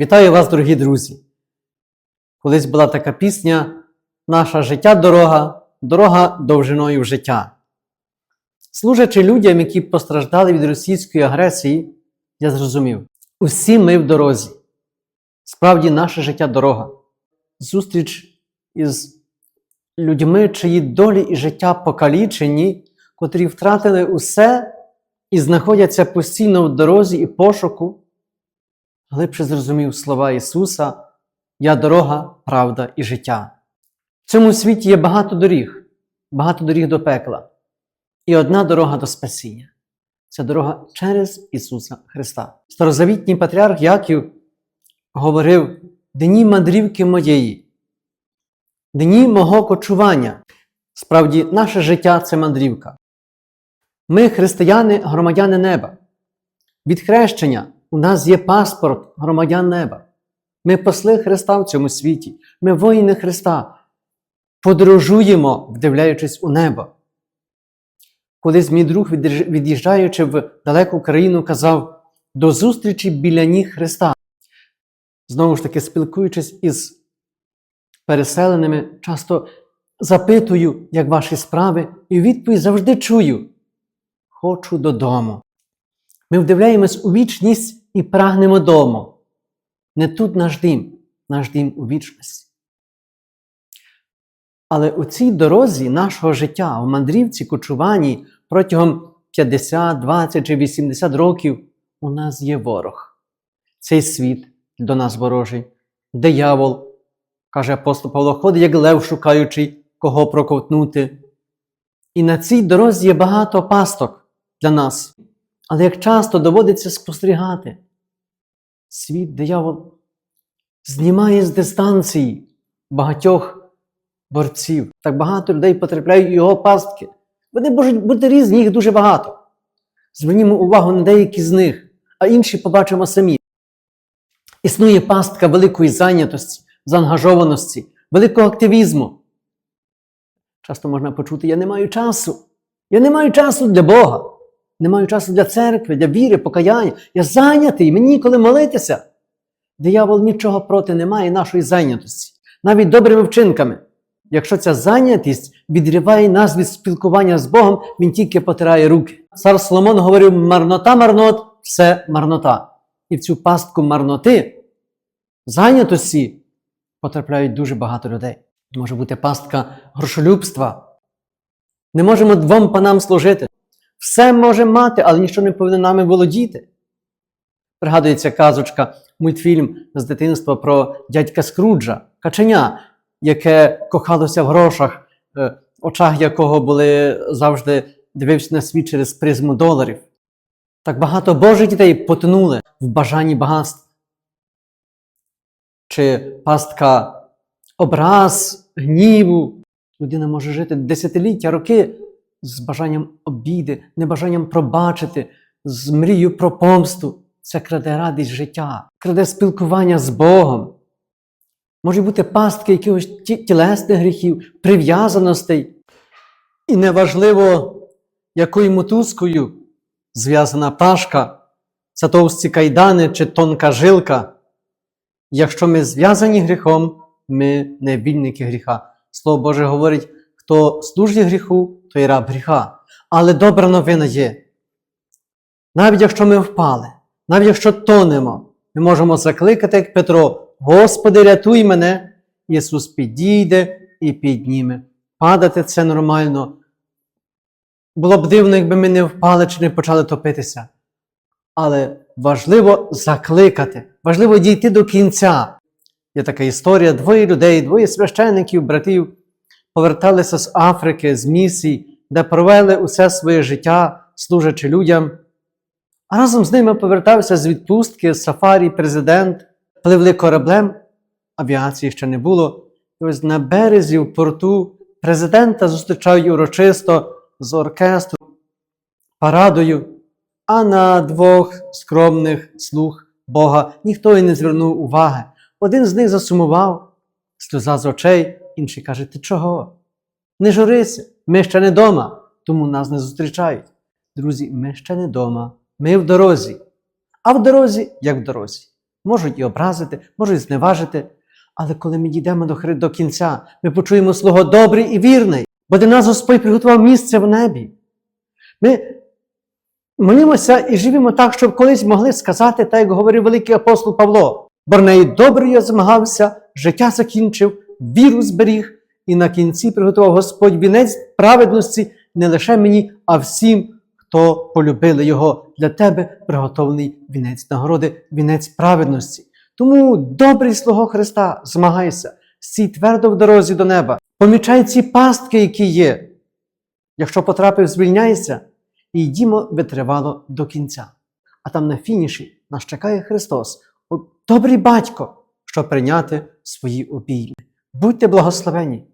Вітаю вас, дорогі друзі! Колись була така пісня Наша життя дорога, дорога довжиною в життя. Служачи людям, які постраждали від російської агресії, я зрозумів, усі ми в дорозі. Справді, наше життя дорога. Зустріч із людьми, чиї долі і життя покалічені, котрі втратили усе і знаходяться постійно в дорозі і пошуку, глибше зрозумів слова Ісуса: Я дорога, правда і життя. В цьому світі є багато доріг, багато доріг до пекла. І одна дорога до спасіння це дорога через Ісуса Христа. Старозавітній патріарх Яків говорив: Дні мандрівки моєї, дні мого кочування. Справді, наше життя це мандрівка. Ми, християни, громадяни неба. Від хрещення у нас є паспорт громадян неба. Ми посли Христа в цьому світі. Ми воїни Христа. Подорожуємо, вдивляючись у небо. Колись мій друг, від'їжджаючи в далеку країну, казав до зустрічі біля ніг Христа. Знову ж таки, спілкуючись із переселеними, часто запитую, як ваші справи, і відповідь завжди чую: Хочу додому. Ми вдивляємось у вічність і прагнемо дому. Не тут наш дім, наш дім у вічності. Але у цій дорозі нашого життя, у мандрівці, кочуванні протягом 50, 20 чи 80 років у нас є ворог. Цей світ до нас ворожий, диявол, каже апостол Павло, ходить як лев, шукаючи, кого проковтнути. І на цій дорозі є багато пасток для нас. Але як часто доводиться спостерігати, світ диявол знімає з дистанції багатьох борців. Так багато людей потрапляють його пастки. Вони можуть бути різні, їх дуже багато. Звернімо увагу на деякі з них, а інші побачимо самі. Існує пастка великої зайнятості, заангажованості, великого активізму. Часто можна почути: я не маю часу. Я не маю часу для Бога. Не маю часу для церкви, для віри, покаяння. Я зайнятий, мені ніколи молитися. Диявол нічого проти не має нашої зайнятості, навіть добрими вчинками. Якщо ця зайнятість відриває нас від спілкування з Богом, він тільки потирає руки. Цар Соломон говорив: марнота, марнот, все марнота. І в цю пастку марноти, зайнятості потрапляють дуже багато людей. Може бути пастка грошолюбства. Не можемо двом панам служити. Все може мати, але нічого не повинно нами володіти. Пригадується казочка, мультфільм з дитинства про дядька Скруджа, каченя, яке кохалося в грошах, е, очах якого були завжди дивився на світ через призму доларів. Так багато Божих дітей потонули в бажанні багатств. Чи пастка образ, гніву. Людина може жити десятиліття, роки з бажанням обіди, небажанням пробачити, з мрією про помсту. Це краде радість життя, краде спілкування з Богом. Можуть бути пастки якихось тілесних гріхів, прив'язаностей. І неважливо, якою мотузкою зв'язана пашка, це товсті кайдани чи тонка жилка. Якщо ми зв'язані гріхом, ми не вільники гріха. Слово Боже говорить, хто служить гріху, той раб гріха. Але добра новина є. Навіть якщо ми впали, навіть якщо тонемо, ми можемо закликати, як Петро, Господи, рятуй мене, Ісус підійде і підніме. Падати це нормально. Було б дивно, якби ми не впали чи не почали топитися. Але важливо закликати, важливо дійти до кінця. Є така історія: двоє людей, двоє священників, братів поверталися з Африки, з місій, де провели усе своє життя, служачи людям. А разом з ними повертався з відпустки, сафарі, президент, пливли кораблем, авіації ще не було. І ось на березі в порту президента зустрічають урочисто з оркестром, парадою, а на двох скромних слуг Бога ніхто й не звернув уваги. Один з них засумував, сльоза з очей, інший каже: Ти чого? Не журися, ми ще не дома, тому нас не зустрічають. Друзі, ми ще не дома, ми в дорозі. А в дорозі, як в дорозі. можуть і образити, можуть зневажити. Але коли ми дійдемо до, до кінця, ми почуємо слово добрий і вірний, бо для нас Господь приготував місце в небі. Ми молимося і живемо так, щоб колись могли сказати, так як говорив великий апостол Павло. Бо неї добре я змагався, життя закінчив, віру зберіг, і на кінці приготував Господь вінець праведності не лише мені, а всім, хто полюбили його. Для тебе приготовлений вінець нагороди, вінець праведності. Тому, добрий слуго Христа, змагайся, стій твердо в дорозі до неба, помічай ці пастки, які є. Якщо потрапив, звільняйся і йдімо витривало до кінця. А там на фініші нас чекає Христос, добрий батько, щоб прийняти свої обійми. Будьте благословені.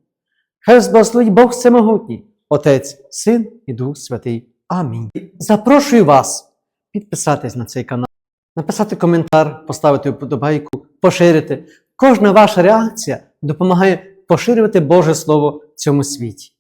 Хай вас благословить Бог Всемогутній, Отець, Син і Дух Святий. Амінь. Запрошую вас підписатись на цей канал, написати коментар, поставити вподобайку, поширити. Кожна ваша реакція допомагає поширювати Боже Слово в цьому світі.